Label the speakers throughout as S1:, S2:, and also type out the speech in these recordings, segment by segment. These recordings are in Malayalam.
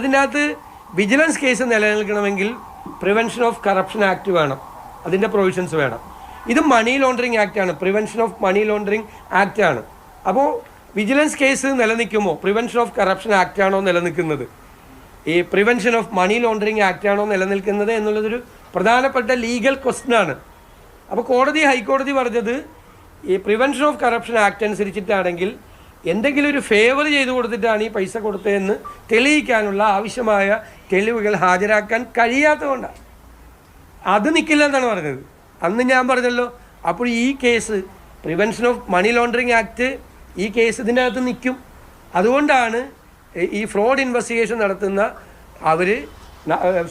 S1: ഇതിനകത്ത് വിജിലൻസ് കേസ് നിലനിൽക്കണമെങ്കിൽ പ്രിവെൻഷൻ ഓഫ് കറപ്ഷൻ ആക്ട് വേണം. അതിന്റെ പ്രൊവിഷൻസ് വേണം. ഇത് മണി ലോണ്ടറിങ് ആക്ട് ആണ്. Prevention of money laundering act ആണ്. അപ്പോൾ വിജിലൻസ് കേസ് നിലനിൽക്കുമോ? പ്രിവെൻഷൻ ഓഫ് കറപ്ഷൻ ആക്ട് ആണോ നിലനിൽക്കുന്നത്? ഈ prevention of money laundering act ആണോ നിലനിൽക്കുന്നത് എന്നുള്ളതൊരു പ്രധാനപ്പെട്ട ലീഗൽ ക്വസ്റ്റനാണ് അപ്പോൾ കോടതി ഹൈക്കോടതി പറഞ്ഞത് ഈ പ്രിവെൻഷൻ ഓഫ് കറപ്ഷൻ ആക്ട് അനുസരിച്ചിട്ടാണെങ്കിൽ എന്തെങ്കിലും ഒരു ഫേവർ ചെയ്തു കൊടുത്തിട്ടാണ് ഈ പൈസ കൊടുത്തതെന്ന് തെളിയിക്കാനുള്ള ആവശ്യമായ തെളിവുകൾ ഹാജരാക്കാൻ കഴിയാത്തതുകൊണ്ടാണ്. അത് നിൽക്കില്ല എന്നാണ് പറഞ്ഞത്. അന്ന് ഞാൻ പറഞ്ഞല്ലോ അപ്പോൾ ഈ case prevention of money laundering act ഈ കേസ് ഇതിന്റെ അകത്ത് നിൽക്കും. അതുകൊണ്ടാണ് ഈ ഫ്രോഡ് ഇൻവെസ്റ്റിഗേഷൻ നടത്തുന്ന അവർ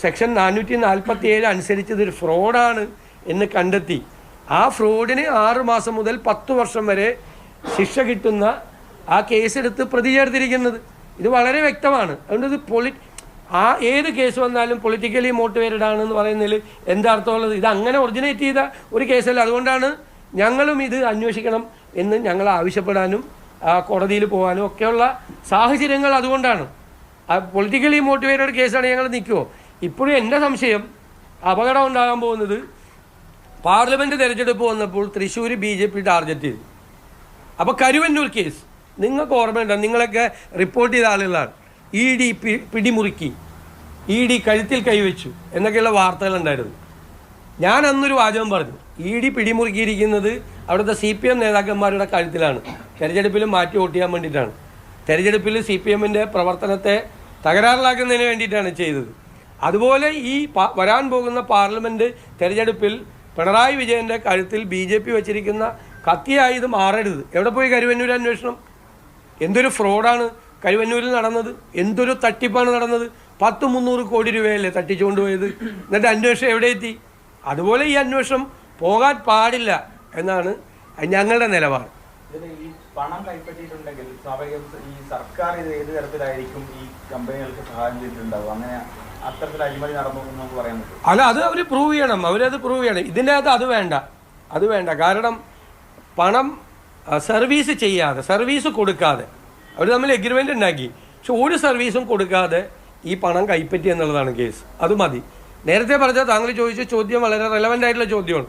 S1: സെക്ഷൻ നാനൂറ്റി നാൽപ്പത്തി ഏഴ് അനുസരിച്ച് ഇതൊരു ഫ്രോഡാണ് എന്ന് കണ്ടെത്തി. ആ ഫ്രോഡിന് ആറ് മാസം മുതൽ പത്ത് വർഷം വരെ ശിക്ഷ കിട്ടുന്ന ആ കേസെടുത്ത് പ്രതി ചേർത്തിരിക്കുന്നത് ഇത് വളരെ വ്യക്തമാണ്. അതുകൊണ്ട് ഇത് പൊളി ആ ഏത് കേസ് വന്നാലും പൊളിറ്റിക്കലി മോട്ടിവേറ്റഡ് ആണെന്ന് പറയുന്നതിൽ എന്താ അർത്ഥമുള്ളത് ഇത് അങ്ങനെ ഒറിജിനേറ്റ് ചെയ്ത ഒരു കേസല്ല. അതുകൊണ്ടാണ് ഞങ്ങളും ഇത് അന്വേഷിക്കണം എന്ന് ഞങ്ങൾ ആവശ്യപ്പെടാനും കോടതിയിൽ പോകാനും ഒക്കെയുള്ള സാഹചര്യങ്ങൾ അതുകൊണ്ടാണ്. ആ പൊളിറ്റിക്കലി മോട്ടിവേറ്റഡ് കേസാണ് ഞങ്ങൾ നിൽക്കുമോ ഇപ്പോഴും എന്റെ സംശയം അപകടം ഉണ്ടാകാൻ പോകുന്നത് പാർലമെന്റ് തിരഞ്ഞെടുപ്പ് വന്നപ്പോൾ Thrissur B J P target ചെയ്തു. അപ്പോൾ കരുവന്നൂർ കേസ്. നിങ്ങൾക്ക് ഓർമ്മയുണ്ടോ? നിങ്ങളൊക്കെ റിപ്പോർട്ട് ചെയ്ത ആളുകളാണ്. ഇ ഡി പിടിമുറുക്കി. ഇ ഡി കഴുത്തിൽ കൈവച്ചു. എന്നൊക്കെയുള്ള വാർത്തകളുണ്ടായിരുന്നു ഞാൻ അന്നൊരു വാചകം പറഞ്ഞു. ഇ ഡി പിടിമുറുക്കിയിരിക്കുന്നത് അവിടുത്തെ സി പി എം നേതാക്കന്മാരുടെ കഴുത്തിലാണ് തെരഞ്ഞെടുപ്പിൽ മാറ്റി വോട്ട് ചെയ്യാൻ വേണ്ടിയിട്ടാണ്. തെരഞ്ഞെടുപ്പിൽ സി പി എമ്മിന്റെ പ്രവർത്തനത്തെ തകരാറിലാക്കുന്നതിന് വേണ്ടിയിട്ടാണ് ചെയ്തത്. അതുപോലെ ഈ വരാൻ പോകുന്ന പാർലമെന്റ് തെരഞ്ഞെടുപ്പിൽ പിണറായി വിജയന്റെ കഴുത്തിൽ ബി ജെ പി വെച്ചിരിക്കുന്ന കത്തിയായി ഇത് മാറരുത് എവിടെ പോയി കരുവന്നൂർ അന്വേഷണം? എന്തൊരു ഫ്രോഡാണ് കരുവന്നൂരിൽ നടന്നത്? എന്തൊരു തട്ടിപ്പാണ് നടന്നത്? പത്ത് മുന്നൂറ് കോടി രൂപയല്ലേ തട്ടിച്ചുകൊണ്ട് പോയത് എന്നിട്ട് അന്വേഷണം എവിടെ എത്തി? അതുപോലെ ഈ അന്വേഷണം പോകാൻ പാടില്ല എന്നാണ് ഞങ്ങളുടെ നിലപാട്.
S2: ഈ പണം കൈപ്പറ്റിയിട്ടുണ്ടെങ്കിൽ സ്വാഭാവികം ഈ സർക്കാർ ഇത് ഏത് തരത്തിലായിരിക്കും ഈ കമ്പനികൾക്ക് സഹായം ചെയ്തിട്ടുണ്ടാവും അങ്ങനെ അത്തരത്തിൽ അഴിമതി നടന്നു എന്ന് നമുക്ക് പറയാൻ പറ്റും
S1: അല്ല അത് അവർ പ്രൂവ് ചെയ്യണം. അവരത് പ്രൂവ് ചെയ്യണം. ഇതിന്റെ അകത്ത് അത് വേണ്ട. അത് വേണ്ട. കാരണം പണം സർവീസ് ചെയ്യാതെ സർവീസ് കൊടുക്കാതെ. അവർ തമ്മിൽ എഗ്രിമെന്റ് ഉണ്ടാക്കി. പക്ഷെ ഒരു സർവീസും കൊടുക്കാതെ ഈ പണം കൈപ്പറ്റി എന്നുള്ളതാണ് കേസ് അത് മതി. നേരത്തെ പറഞ്ഞ താങ്കൾ ചോദിച്ച ചോദ്യം വളരെ റെലവന്റ് ആയിട്ടുള്ള ചോദ്യമാണ്.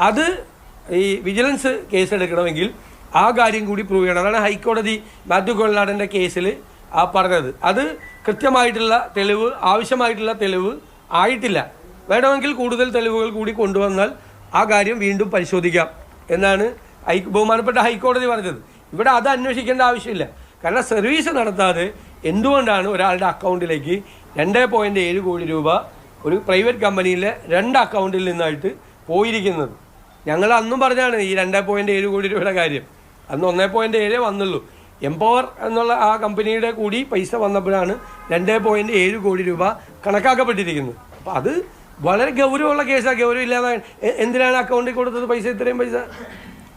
S1: അത് ഈ വിജിലൻസ് കേസ് എടുക്കണമെങ്കിൽ ആ കാര്യം കൂടി പ്രൂവ് ചെയ്യണം. അതാണ് ഹൈക്കോടതി മാത്യു കൊള്ളാടന്റെ കേസിൽ ആ പറഞ്ഞത്. അത് കൃത്യമായിട്ടുള്ള തെളിവ് ആവശ്യമായിട്ടുള്ള തെളിവ് ആയിട്ടില്ല. വേണമെങ്കിൽ കൂടുതൽ തെളിവുകൾ കൂടി കൊണ്ടുവന്നാൽ ആ കാര്യം വീണ്ടും പരിശോധിക്കാം. എന്നാണ് ഹൈ ബഹുമാനപ്പെട്ട ഹൈക്കോടതി പറഞ്ഞത്. ഇവിടെ അത് അന്വേഷിക്കേണ്ട ആവശ്യമില്ല. കാരണം സർവീസ് നടത്താതെ എന്തുകൊണ്ടാണ് ഒരാളുടെ അക്കൗണ്ടിലേക്ക് രണ്ട് പോയിന്റ് ഏഴ് കോടി രൂപ ഒരു പ്രൈവറ്റ് കമ്പനിയിലെ രണ്ട് അക്കൗണ്ടിൽ നിന്നായിട്ട് പോയിരിക്കുന്നത്? ഞങ്ങൾ അന്നും പറഞ്ഞാണ് ഈ രണ്ട് പോയിന്റ് ഏഴ് കോടി രൂപയുടെ കാര്യം. അന്ന് ഒന്നേ പോയിന്റ് ഏഴേ വന്നുള്ളൂ. എംപവർ എന്നുള്ള ആ കമ്പനിയുടെ കൂടി പൈസ വന്നപ്പോഴാണ് രണ്ട് പോയിന്റ് ഏഴ് കോടി രൂപ കണക്കാക്കപ്പെട്ടിരിക്കുന്നത്. അപ്പോൾ അത് വളരെ ഗൗരവമുള്ള കേസാണ് ഗൗരവം ഇല്ലാതെ എന്തിനാണ് അക്കൗണ്ടിൽ കൊടുത്തത്? പൈസ ഇത്രയും പൈസ.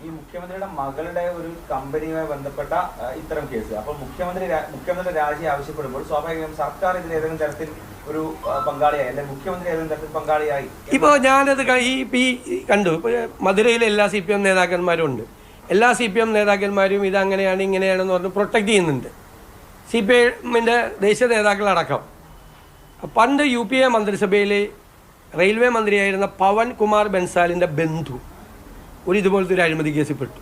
S2: ഈ മുഖ്യമന്ത്രിയുടെ മകളുടെ ഒരു കമ്പനിയുമായി ബന്ധപ്പെട്ട ഇത്തരം കേസ്. അപ്പോൾ മുഖ്യമന്ത്രി മുഖ്യമന്ത്രി മുഖ്യമന്ത്രിയുടെ രാജി ആവശ്യപ്പെടുമ്പോൾ സ്വാഭാവികം സർക്കാർ ഇതിന് ഏതെങ്കിലും തരത്തിൽ ഒരു പങ്കാളിയായി അല്ലെങ്കിൽ മുഖ്യമന്ത്രി ഏതെങ്കിലും തരത്തിൽ പങ്കാളിയായി
S1: ഇപ്പോൾ ഞാനത് ഈ പി കണ്ടു. മധുരയിലെ എല്ലാ സി പി എം നേതാക്കന്മാരും ഉണ്ട്. എല്ലാ സി പി എം നേതാക്കന്മാരും ഇതങ്ങനെയാണ് ഇങ്ങനെയാണെന്ന് പറഞ്ഞ് പ്രൊട്ടക്റ്റ് ചെയ്യുന്നുണ്ട്. സി പി എമ്മിന്റെ ദേശീയ നേതാക്കളടക്കം. പണ്ട് യു പി എ മന്ത്രിസഭയിൽ റെയിൽവേ മന്ത്രിയായിരുന്ന പവൻ കുമാർ ബൻസാലിന്റെ ബന്ധു. ഒരു ഇതുപോലത്തെ ഒരു അഴിമതി കേസിൽ പെട്ടു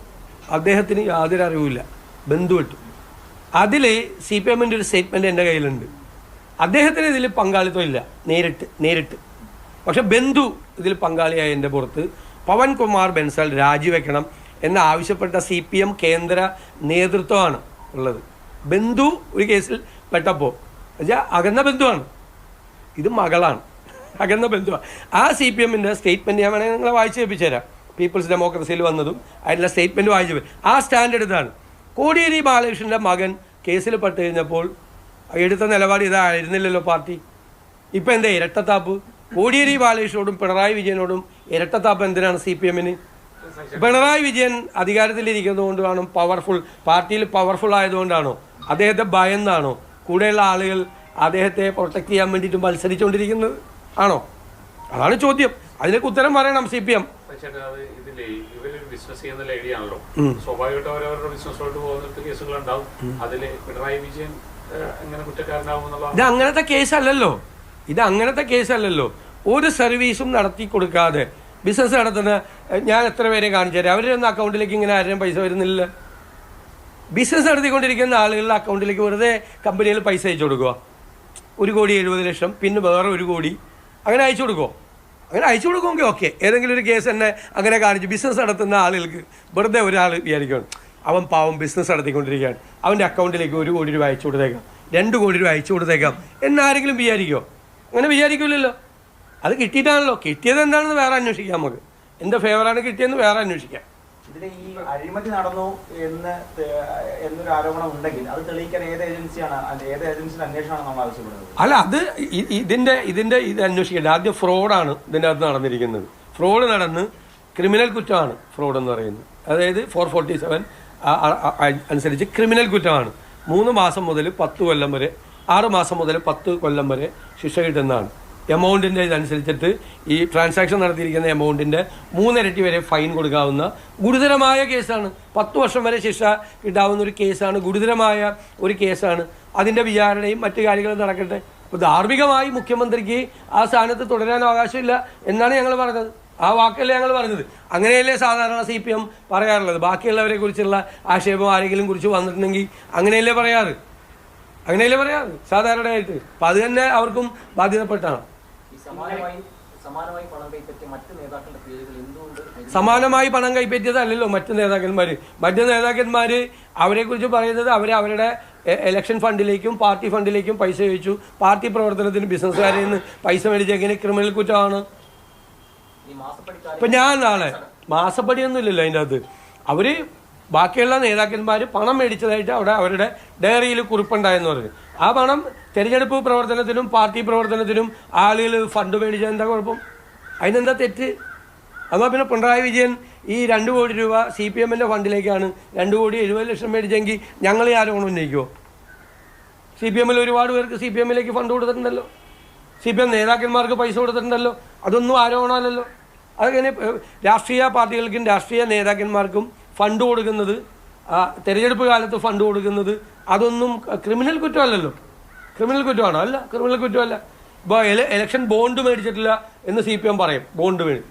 S1: അദ്ദേഹത്തിന് യാതൊരു അറിവില്ല ബന്ധു പെട്ടു അതിൽ സി പി എമ്മിന്റെ ഒരു സ്റ്റേറ്റ്മെന്റ് എന്റെ കയ്യിലുണ്ട്. അദ്ദേഹത്തിന് ഇതിൽ പങ്കാളിത്തം ഇല്ല. നേരിട്ട് നേരിട്ട്. പക്ഷെ ബന്ധു ഇതിൽ പങ്കാളിയായ എന്റെ പുറത്ത് പവൻകുമാർ ബെൻസാൽ രാജിവെക്കണം എന്ന് ആവശ്യപ്പെട്ട സി പി എം കേന്ദ്ര നേതൃത്വമാണ് ഉള്ളത്. ബന്ധു ഒരു കേസിൽ പെട്ടപ്പോൾ എന്നുവെച്ചാൽ അകന്ന ബന്ധുവാണ്. ഇത് മകളാണ്. അകന്ന ബന്ധുവാണ് ആ സി പി എമ്മിന്റെ സ്റ്റേറ്റ്മെന്റ് ഞാൻ വേണമെങ്കിൽ നിങ്ങളെ വായിച്ചു കേൾപ്പിച്ചു തരാം പീപ്പിൾസ് ഡെമോക്രസിയിൽ വന്നതും അതിനുള്ള സ്റ്റേറ്റ്മെന്റ് വായിച്ചു ആ സ്റ്റാൻഡേർഡ് ഇതാണ്. കോടിയേരി ബാലകൃഷ്ണന്റെ മകൻ കേസിൽ പെട്ട് കഴിഞ്ഞപ്പോൾ എടുത്ത നിലപാട് ഇതായിരുന്നില്ലല്ലോ പാർട്ടി. ഇപ്പം എന്താ ഇരട്ടത്താപ്പ്? കോടിയേരി ബാലകൃഷ്ണനോടും പിണറായി വിജയനോടും ഇരട്ടത്താപ്പ് എന്തിനാണ് സി പി എമ്മിന് പിണറായി വിജയൻ അധികാരത്തിലിരിക്കുന്നതുകൊണ്ടാണോ പവർഫുൾ പാർട്ടിയിൽ പവർഫുൾ ആയതുകൊണ്ടാണോ? അദ്ദേഹത്തെ ഭയന്നാണോ? കൂടെയുള്ള ആളുകൾ അദ്ദേഹത്തെ പ്രൊട്ടക്ട് ചെയ്യാൻ വേണ്ടിയിട്ട് മത്സരിച്ചുകൊണ്ടിരിക്കുന്നത് ആണോ? അതാണ് ചോദ്യം. അതിനൊക്കെ ഉത്തരം പറയണം സി പി എം.
S3: ബിസിനസ് ചെയ്യുന്ന ലേഡിയാണല്ലോ. സ്വാഭാവികമായിട്ടും അവരവരുടെ ബിസിനസ്സോട്ട് പോകുന്നിട്ട് കേസുകൾ ഉണ്ടാവും. അതിൽ പിണറായി വിജയൻ ഏഹ്, എങ്ങനെ കുറ്റക്കാരനാവുമെന്നുള്ള
S1: ഇത് അങ്ങനത്തെ കേസല്ലല്ലോ. ഇത് അങ്ങനത്തെ കേസല്ലല്ലോ. ഒരു സർവീസും നടത്തി കൊടുക്കാതെ ബിസിനസ് നടത്തുന്ന ഞാൻ എത്ര പേരെ കാണിച്ചു തരാം? അവരുടെ ഒന്നും അക്കൗണ്ടിലേക്ക് ഇങ്ങനെ ആരുടെയും പൈസ വരുന്നില്ല ബിസിനസ് നടത്തിക്കൊണ്ടിരിക്കുന്ന ആളുകളുടെ അക്കൗണ്ടിലേക്ക് വെറുതെ കമ്പനികൾ പൈസ അയച്ചു കൊടുക്കുക ഒരു കോടി എഴുപത് ലക്ഷം പിന്നെ വേറെ ഒരു കോടി. അങ്ങനെ അയച്ചു കൊടുക്കുമോ അങ്ങനെ അയച്ചു കൊടുക്കുമെങ്കിൽ ഓക്കെ ഏതെങ്കിലും ഒരു കേസ് തന്നെ അങ്ങനെ കാണിച്ച് ബിസിനസ് നടത്തുന്ന ആളുകൾക്ക് വെറുതെ ഒരാൾ വിചാരിക്കണം അവൻ പാവം ബിസിനസ് നടത്തിക്കൊണ്ടിരിക്കുകയാണ്. അവന്റെ അക്കൗണ്ടിലേക്ക് ഒരു കോടി രൂപ അയച്ചു കൊടുത്തേക്കാം. രണ്ട് കോടി രൂപ അയച്ചു കൊടുത്തേക്കാം. എന്നാരെങ്കിലും വിചാരിക്കുമോ അങ്ങനെ വിചാരിക്കില്ലല്ലോ അത് കിട്ടിയിട്ടാണല്ലോ. കിട്ടിയത് എന്താണെന്ന് വേറെ അന്വേഷിക്കാം നമുക്ക്. എന്റെ ഫേവറാണ് കിട്ടിയതെന്ന് വേറെ അന്വേഷിക്കാം.
S2: ഇതിലെ ഈ അഴിമതി നടന്നു എന്ന് എന്നൊരു ആരോപണം ഉണ്ടെങ്കിൽ അത് തെളിയിക്കാൻ ഏത് ഏജൻസിയാണ് ഏത് ഏജൻസിയുടെ അന്വേഷണമാണ് നമ്മൾ ആവശ്യപ്പെടുന്നത്?
S1: അല്ല അത് ഇതിന്റെ ഇതിന്റെ ഇത് അന്വേഷിക്കേണ്ട. ആദ്യം ഫ്രോഡാണ് ഇതിന്റെ അകത്ത് നടന്നിരിക്കുന്നത്. ഫ്രോഡ് നടന്ന് ക്രിമിനൽ കുറ്റമാണ് ഫ്രോഡ് എന്ന് പറയുന്നത്. അതായത് ഫോർ ഫോർട്ടി സെവൻ അനുസരിച്ച് ക്രിമിനൽ കുറ്റമാണ്. മൂന്ന് മാസം മുതൽ പത്ത് കൊല്ലം വരെ ആറ് മാസം മുതൽ പത്ത് കൊല്ലം വരെ ശിക്ഷ കിട്ടുന്നതാണ്. എമൗണ്ടിന്റെ ഇതനുസരിച്ചിട്ട് ഈ ട്രാൻസാക്ഷൻ നടത്തിയിരിക്കുന്ന എമൗണ്ടിന്റെ മൂന്നിരട്ടി വരെ ഫൈൻ കൊടുക്കാവുന്ന ഗുരുതരമായ കേസാണ്. പത്ത് വർഷം വരെ ശിക്ഷ കിട്ടാവുന്ന ഒരു കേസാണ് ഗുരുതരമായ ഒരു കേസാണ്. അതിന്റെ വിചാരണയും മറ്റു കാര്യങ്ങളും നടക്കട്ടെ. അപ്പോൾ ധാർമ്മികമായി മുഖ്യമന്ത്രിക്ക് ആ സ്ഥാനത്ത് തുടരാൻ അവകാശമില്ല എന്നാണ് ഞങ്ങൾ പറഞ്ഞത്. ആ വാക്കല്ലേ ഞങ്ങൾ പറഞ്ഞത്. അങ്ങനെയല്ലേ സാധാരണ സി പി എം പറയാറുള്ളത്. ബാക്കിയുള്ളവരെ കുറിച്ചുള്ള ആക്ഷേപം ആരെങ്കിലും കുറിച്ച് വന്നിട്ടുണ്ടെങ്കിൽ അങ്ങനെയല്ലേ പറയാറ്? അങ്ങനെയല്ലേ പറയാറ് സാധാരണയായിട്ട്. അപ്പം അത് തന്നെ അവർക്കും ബാധ്യതപ്പെട്ടാണ്.
S4: സമാനമായി പണം
S1: നേതാക്കന്മാര് കൈപ്പറ്റിയതല്ലല്ലോ മറ്റു നേതാക്കന്മാർ മറ്റു നേതാക്കന്മാർ അവരെക്കുറിച്ച് പറയുന്നത് അവരെ അവരുടെ എലക്ഷൻ ഇലക്ഷൻ ഫണ്ടിലേക്കും പാർട്ടി ഫണ്ടിലേക്കും പൈസ ചോദിച്ചു. പാർട്ടി പ്രവർത്തനത്തിന് ബിസിനസ്സുകാരിൽ നിന്ന് പൈസ മേടിച്ചെങ്ങനെ ക്രിമിനൽ കുറ്റമാണ്? ഇപ്പൊ ഞാൻ നാളെ മാസപ്പടിയൊന്നും ഇല്ലല്ലോ അതിന്റെ അകത്ത് അവർ ബാക്കിയുള്ള നേതാക്കന്മാർ പണം മേടിച്ചതായിട്ട് അവിടെ അവരുടെ ഡയറിയിൽ കുറിപ്പുണ്ടായെന്ന് പറഞ്ഞു. ആ പണം തെരഞ്ഞെടുപ്പ് പ്രവർത്തനത്തിനും പാർട്ടി പ്രവർത്തനത്തിനും ആളുകൾ ഫണ്ട് മേടിച്ചാൽ എന്താ കുഴപ്പം? അതിനെന്താ തെറ്റ്? അതോ പിന്നെ പിണറായി വിജയൻ ഈ രണ്ട് കോടി രൂപ സി പി എമ്മിന്റെ ഫണ്ടിലേക്കാണ് രണ്ട് കോടി എഴുപത് ലക്ഷം മേടിച്ചെങ്കിൽ ഞങ്ങൾ ഈ ആരോപണം ഉന്നയിക്കുമോ സി പി എമ്മിൽ ഒരുപാട് പേർക്ക് സി പി എമ്മിലേക്ക് ഫണ്ട് കൊടുത്തിട്ടുണ്ടല്ലോ. സി പി എം നേതാക്കന്മാർക്ക് പൈസ കൊടുത്തിട്ടുണ്ടല്ലോ. അതൊന്നും ആരോപണമല്ലല്ലോ അതങ്ങനെ? രാഷ്ട്രീയ പാർട്ടികൾക്കും രാഷ്ട്രീയ നേതാക്കന്മാർക്കും ഫണ്ട് കൊടുക്കുന്നത് തെരഞ്ഞെടുപ്പ് കാലത്ത് ഫണ്ട് കൊടുക്കുന്നത് അതൊന്നും ക്രിമിനൽ കുറ്റമല്ലല്ലോ. ക്രിമിനൽ കുറ്റമാണോ? അല്ല ക്രിമിനൽ കുറ്റമല്ല. ഇപ്പോൾ ഇലക്ഷൻ ബോണ്ട് മേടിച്ചിട്ടില്ല എന്ന് സി പി എം പറയും. ബോണ്ട് മേടി.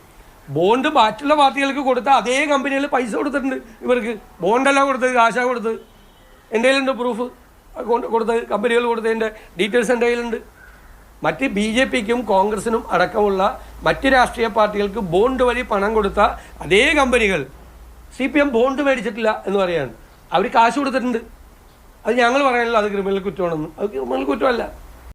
S1: ബോണ്ട് മറ്റുള്ള പാർട്ടികൾക്ക് കൊടുത്ത അതേ കമ്പനികൾ പൈസ കൊടുത്തിട്ടുണ്ട് ഇവർക്ക്. ബോണ്ടല്ല കൊടുത്തത് കാശാണ് കൊടുത്തത്. എന്റെ കയ്യിലുണ്ട് പ്രൂഫ് കൊടുത്തത് കമ്പനികൾ കൊടുത്തതിന്റെ ഡീറ്റെയിൽസ് എന്റെ കയ്യിലുണ്ട്. മറ്റ് ബി ജെ പിക്കും കോൺഗ്രസിനും അടക്കമുള്ള മറ്റ് രാഷ്ട്രീയ പാർട്ടികൾക്ക് ബോണ്ട് വഴി പണം കൊടുത്ത അതേ കമ്പനികൾ സി പി എം ബോണ്ട് മേടിച്ചിട്ടില്ല എന്ന് പറയാണ്. അവർ കാശ് കൊടുത്തിട്ടുണ്ട്. അത് ഞങ്ങൾ പറയാനല്ലോ അത് ക്രിമിനൽ കുറ്റമാണെന്ന്. അത് ക്രിമിനൽ കുറ്റമല്ല.